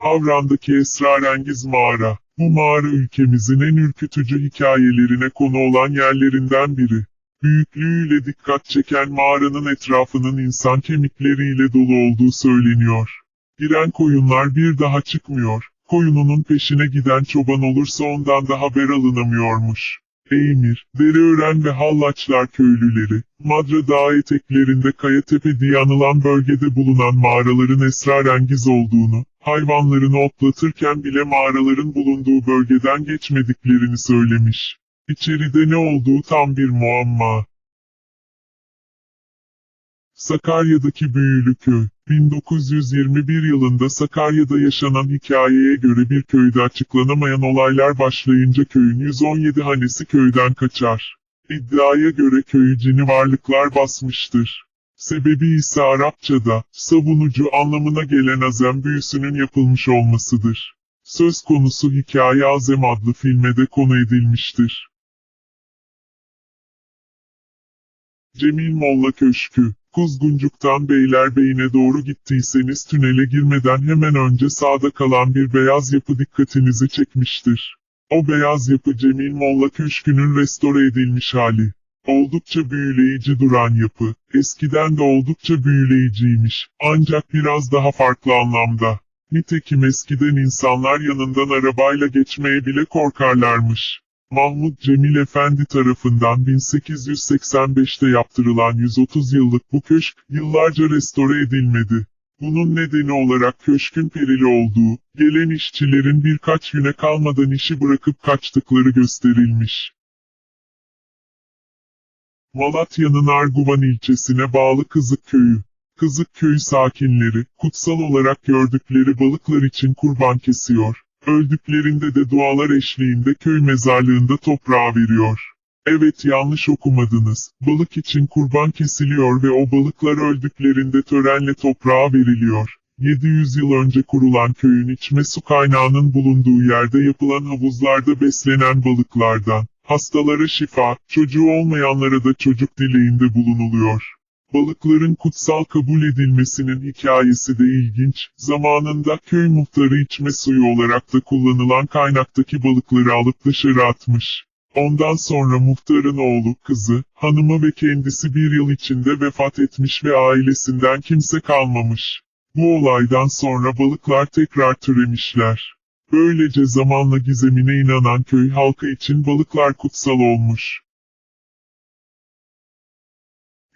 Havran'daki esrarengiz mağara. Bu mağara ülkemizin en ürkütücü hikayelerine konu olan yerlerinden biri. Büyüklüğüyle dikkat çeken mağaranın etrafının insan kemikleriyle dolu olduğu söyleniyor. Giren koyunlar bir daha çıkmıyor. Koyununun peşine giden çoban olursa ondan da haber alınamıyormuş. Eymir, Dereören ve Hallaçlar köylüleri, Madra Dağı eteklerinde Kayatepe diye anılan bölgede bulunan mağaraların esrarengiz olduğunu, hayvanlarını otlatırken bile mağaraların bulunduğu bölgeden geçmediklerini söylemiş. İçeride ne olduğu tam bir muamma. Sakarya'daki Büyülü Köy 1921 yılında Sakarya'da yaşanan hikayeye göre bir köyde açıklanamayan olaylar başlayınca köyün 117 hanesi köyden kaçar. İddiaya göre köyü cini varlıklar basmıştır. Sebebi ise Arapçada, savunucu anlamına gelen azem büyüsünün yapılmış olmasıdır. Söz konusu hikaye Azem adlı filme konu edilmiştir. Cemil Molla Köşkü Kuzguncuk'tan Beylerbeyi'ne doğru gittiyseniz tünele girmeden hemen önce sağda kalan bir beyaz yapı dikkatinizi çekmiştir. O beyaz yapı Cemil Molla Köşkü'nün restore edilmiş hali. Oldukça büyüleyici duran yapı, eskiden de oldukça büyüleyiciymiş, ancak biraz daha farklı anlamda. Nitekim eskiden insanlar yanından arabayla geçmeye bile korkarlarmış. Mahmut Cemil Efendi tarafından 1885'te yaptırılan 130 yıllık bu köşk, yıllarca restore edilmedi. Bunun nedeni olarak köşkün perili olduğu, gelen işçilerin birkaç güne kalmadan işi bırakıp kaçtıkları gösterilmiş. Malatya'nın Arguvan ilçesine bağlı Kızık Köyü. Kızık Köyü sakinleri, kutsal olarak gördükleri balıklar için kurban kesiyor. Öldüklerinde de dualar eşliğinde köy mezarlığında toprağa veriyor. Evet yanlış okumadınız. Balık için kurban kesiliyor ve o balıklar öldüklerinde törenle toprağa veriliyor. 700 yıl önce kurulan köyün içme su kaynağının bulunduğu yerde yapılan havuzlarda beslenen balıklardan. Hastalara şifa, çocuğu olmayanlara da çocuk dileğinde bulunuluyor. Balıkların kutsal kabul edilmesinin hikayesi de ilginç. Zamanında köy muhtarı içme suyu olarak da kullanılan kaynaktaki balıkları alıp dışarı atmış. Ondan sonra muhtarın oğlu, kızı, hanımı ve kendisi bir yıl içinde vefat etmiş ve ailesinden kimse kalmamış. Bu olaydan sonra balıklar tekrar türemişler. Böylece zamanla gizemine inanan köy halkı için balıklar kutsal olmuş.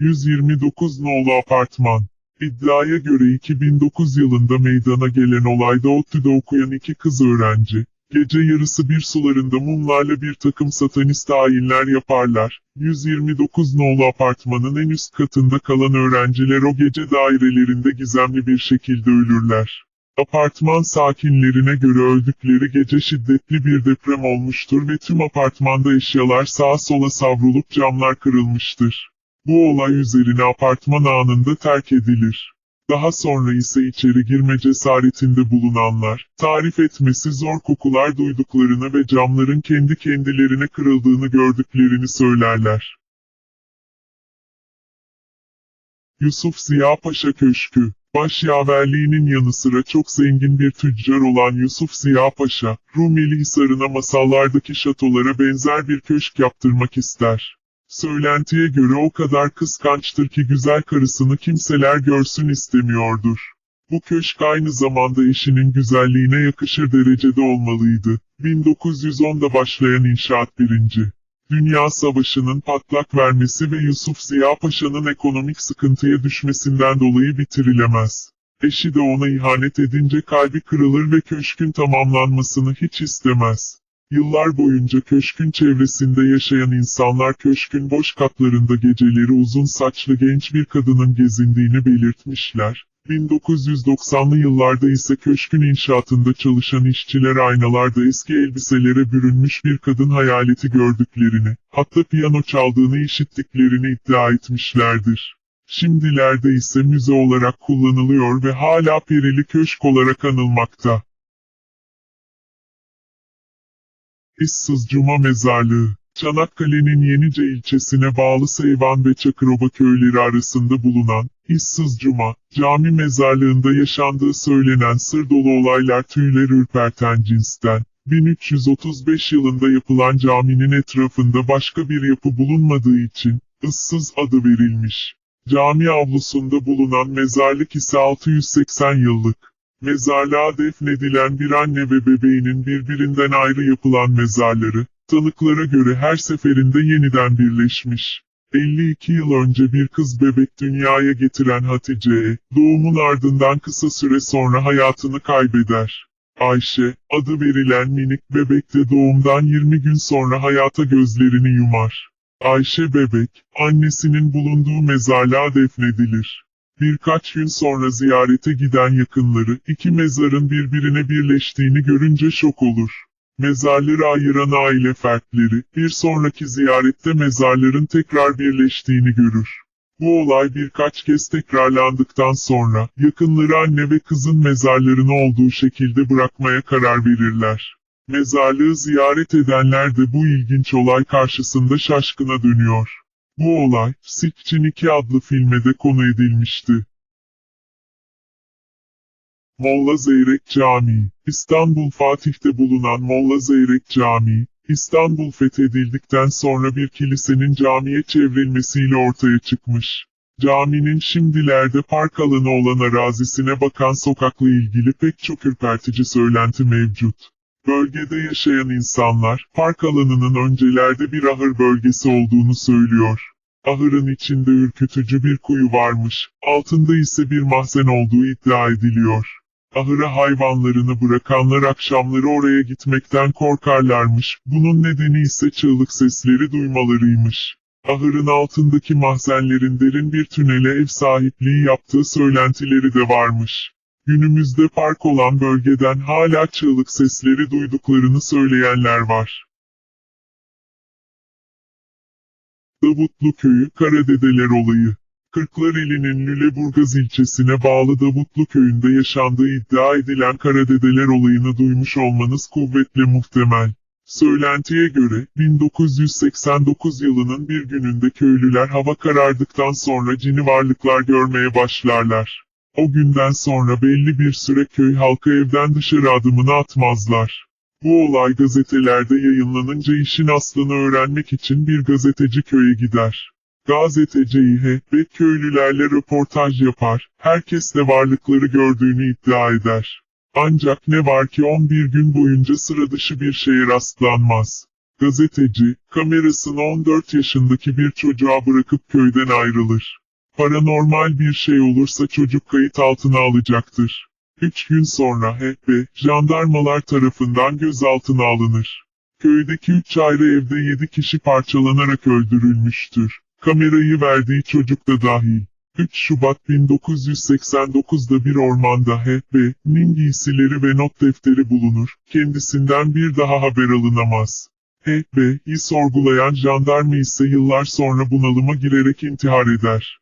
129 nolu apartman. İddiaya göre 2009 yılında meydana gelen olayda ODTÜ'de okuyan iki kız öğrenci, gece yarısı bir sularında mumlarla bir takım satanist ayinler yaparlar. 129 nolu apartmanın en üst katında kalan öğrenciler o gece dairelerinde gizemli bir şekilde ölürler. Apartman sakinlerine göre öldükleri gece şiddetli bir deprem olmuştur ve tüm apartmanda eşyalar sağa sola savrulup camlar kırılmıştır. Bu olay üzerine apartman anında terk edilir. Daha sonra ise içeri girme cesaretinde bulunanlar, tarif etmesi zor kokular duyduklarını ve camların kendi kendilerine kırıldığını gördüklerini söylerler. Yusuf Ziya Paşa Köşkü Başyaverliğinin yanı sıra çok zengin bir tüccar olan Yusuf Ziya Paşa, Rumeli Hisarı'na masallardaki şatolara benzer bir köşk yaptırmak ister. Söylentiye göre o kadar kıskançtır ki güzel karısını kimseler görsün istemiyordur. Bu köşk aynı zamanda eşinin güzelliğine yakışır derecede olmalıydı. 1910'da başlayan inşaat birinci. Dünya Savaşı'nın patlak vermesi ve Yusuf Ziya Paşa'nın ekonomik sıkıntıya düşmesinden dolayı bitirilemez. Eşi de ona ihanet edince kalbi kırılır ve köşkün tamamlanmasını hiç istemez. Yıllar boyunca köşkün çevresinde yaşayan insanlar köşkün boş katlarında geceleri uzun saçlı genç bir kadının gezindiğini belirtmişler. 1990'lı yıllarda ise köşkün inşaatında çalışan işçiler aynalarda eski elbiselere bürünmüş bir kadın hayaleti gördüklerini, hatta piyano çaldığını işittiklerini iddia etmişlerdir. Şimdilerde ise müze olarak kullanılıyor ve hala Perili Köşk olarak anılmakta. İssız Cuma Mezarlığı Çanakkale'nin Yenice ilçesine bağlı Seyvan ve Çakıroba köyleri arasında bulunan, İssız Cuma, cami mezarlığında yaşandığı söylenen sır dolu olaylar tüyleri ürperten cinsten. 1335 yılında yapılan caminin etrafında başka bir yapı bulunmadığı için, ıssız adı verilmiş. Cami avlusunda bulunan mezarlık ise 680 yıllık. Mezarlığa defnedilen bir anne ve bebeğinin birbirinden ayrı yapılan mezarları, tanıklara göre her seferinde yeniden birleşmiş. 52 yıl önce bir kız bebek dünyaya getiren Hatice'ye, doğumun ardından kısa süre sonra hayatını kaybeder. Ayşe, adı verilen minik bebek de doğumdan 20 gün sonra hayata gözlerini yumar. Ayşe bebek, annesinin bulunduğu mezarlığa defnedilir. Birkaç gün sonra ziyarete giden yakınları iki mezarın birbirine birleştiğini görünce şok olur. Mezarları ayıran aile fertleri bir sonraki ziyarette mezarların tekrar birleştiğini görür. Bu olay birkaç kez tekrarlandıktan sonra yakınları anne ve kızın mezarlarını olduğu şekilde bırakmaya karar verirler. Mezarlığı ziyaret edenler de bu ilginç olay karşısında şaşkına dönüyor. Bu olay, Sikçin 2 adlı filme de konu edilmişti. Molla Zeyrek Camii İstanbul Fatih'te bulunan Molla Zeyrek Camii, İstanbul fethedildikten sonra bir kilisenin camiye çevrilmesiyle ortaya çıkmış. Caminin şimdilerde park alanı olan arazisine bakan sokakla ilgili pek çok ürpertici söylenti mevcut. Bölgede yaşayan insanlar, park alanının öncelerde bir ahır bölgesi olduğunu söylüyor. Ahırın içinde ürkütücü bir kuyu varmış, altında ise bir mahzen olduğu iddia ediliyor. Ahıra hayvanlarını bırakanlar akşamları oraya gitmekten korkarlarmış, bunun nedeni ise çığlık sesleri duymalarıymış. Ahırın altındaki mahzenlerin derin bir tünele ev sahipliği yaptığı söylentileri de varmış. Günümüzde park olan bölgeden hala çığlık sesleri duyduklarını söyleyenler var. Davutlu Köyü Karadedeler Olayı Kırklareli'nin Lüleburgaz ilçesine bağlı Davutlu Köyü'nde yaşandığı iddia edilen Karadedeler olayını duymuş olmanız kuvvetle muhtemel. Söylentiye göre, 1989 yılının bir gününde köylüler hava karardıktan sonra cini varlıklar görmeye başlarlar. O günden sonra belli bir süre köy halkı evden dışarı adımını atmazlar. Bu olay gazetelerde yayınlanınca işin aslını öğrenmek için bir gazeteci köye gider. Gazeteci İH ve köylülerle röportaj yapar, herkes de varlıkları gördüğünü iddia eder. Ancak ne var ki 11 gün boyunca sıra dışı bir şeye rastlanmaz. Gazeteci, kamerasını 14 yaşındaki bir çocuğa bırakıp köyden ayrılır. Paranormal bir şey olursa çocuk kayıt altına alacaktır. 3 gün sonra HB, jandarmalar tarafından gözaltına alınır. Köydeki 3 ayrı evde 7 kişi parçalanarak öldürülmüştür. Kamerayı verdiği çocuk da dahil. 3 Şubat 1989'da bir ormanda H.B.'nin giysileri ve not defteri bulunur. Kendisinden bir daha haber alınamaz. H.B.'yi sorgulayan jandarma ise yıllar sonra bunalıma girerek intihar eder.